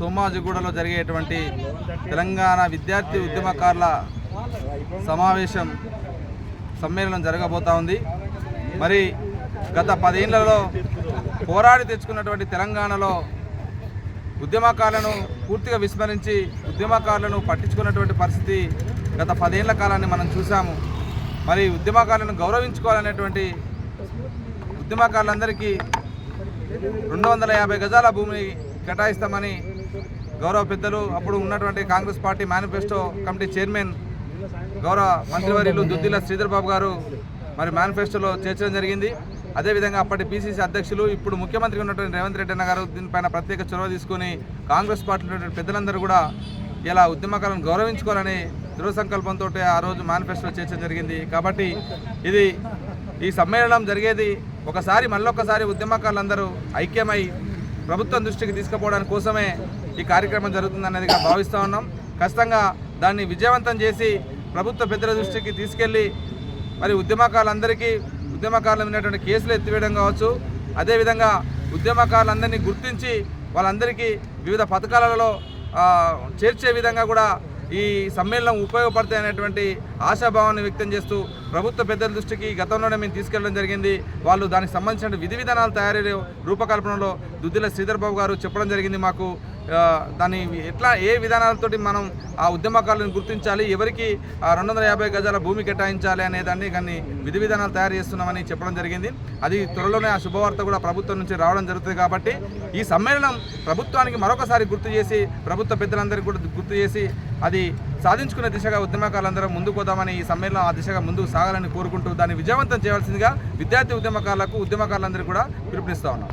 సోమాజిగూడలో జరిగేటువంటి తెలంగాణ విద్యార్థి ఉద్యమకారుల సమావేశం సమ్మేళనం జరగబోతా ఉంది. మరి గత పదేళ్ళలో పోరాడి తెచ్చుకున్నటువంటి తెలంగాణలో ఉద్యమకారులను పూర్తిగా విస్మరించి ఉద్యమకారులను పట్టించుకున్నటువంటి పరిస్థితి గత పదేళ్ళ కాలాన్ని మనం చూసాము మరి ఉద్యమకారులను గౌరవించుకోవాలనేటువంటి ఉద్యమకారులందరికీ రెండు వందల యాభై గజాల భూమిని కేటాయిస్తామని గౌరవ పెద్దలు అప్పుడు ఉన్నటువంటి Congress party manifesto committee chairman గౌరవ మంత్రివర్యులు దుద్దిల శ్రీధర్ బాబు గారు మరి మేనిఫెస్టోలో చేర్చడం జరిగింది. అదేవిధంగా అప్పటి పిసిసి అధ్యక్షులు ఇప్పుడు ముఖ్యమంత్రి ఉన్నటువంటి రేవంత్ రెడ్డి అన్న గారు దీనిపైన ప్రత్యేక చొరవ తీసుకొని కాంగ్రెస్ పార్టీలో పెద్దలందరూ కూడా ఇలా ఉద్యమకాలను గౌరవించుకోవాలని దృఢ సంకల్పంతో ఆ రోజు మేనిఫెస్టో చేర్చడం జరిగింది. కాబట్టి ఇది ఈ సమ్మేళనం జరిగేది. ఒకసారి మళ్ళొక్కసారి ఉద్యమకారులందరూ ఐక్యమై ప్రభుత్వం దృష్టికి తీసుకుపోవడానికి కోసమే ఈ కార్యక్రమం జరుగుతుందనేదిగా భావిస్తూ ఉన్నాం. ఖచ్చితంగా దాన్ని విజయవంతం చేసి ప్రభుత్వ పెద్దల దృష్టికి తీసుకెళ్ళి మరి ఉద్యమకారులందరికీ ఉద్యమకారుల ఉన్నటువంటి కేసులు ఎత్తివేయడం కావచ్చు అదేవిధంగా ఉద్యమకారులందరినీ గుర్తించి వాళ్ళందరికీ వివిధ పథకాలలో చేర్చే విధంగా కూడా ఈ సమ్మేళనం ఉపయోగపడతాయి అనేటువంటి ఆశాభావాన్ని వ్యక్తం చేస్తూ ప్రభుత్వ పెద్దల దృష్టికి గతంలోనే మేము తీసుకెళ్ళడం జరిగింది. వాళ్ళు దానికి సంబంధించిన విధి విధానాల తయారీ రూపకల్పనలో దుద్దిల శ్రీధర్ బాబు గారు చెప్పడం జరిగింది మాకు. దాన్ని ఎట్లా ఏ విధానాలతోటి మనం ఆ ఉద్యమకారులను గుర్తించాలి? ఎవరికి ఆ రెండు వందల యాభై గజాల భూమి కేటాయించాలి అనే దాన్ని కానీ విధి విధానాలు తయారు చేస్తున్నామని చెప్పడం జరిగింది. అది త్వరలోనే ఆ శుభవార్త కూడా ప్రభుత్వం నుంచి రావడం జరుగుతుంది కాబట్టి ఈ సమ్మేళనం ప్రభుత్వానికి మరొకసారి గుర్తు చేసి ప్రభుత్వ పెద్దలందరికీ కూడా గుర్తు చేసి అది సాధించుకునే దిశగా ఉద్యమకారులందరూ ముందుకు పోదామని ఈ సమ్మేళనం ఆ దిశగా ముందుకు సాగాలని కోరుకుంటూ దాన్ని విజయవంతం చేయవలసిందిగా విద్యార్థి ఉద్యమకారులకు ఉద్యమకారులందరూ కూడా పిలుపునిస్తా ఉన్నాం.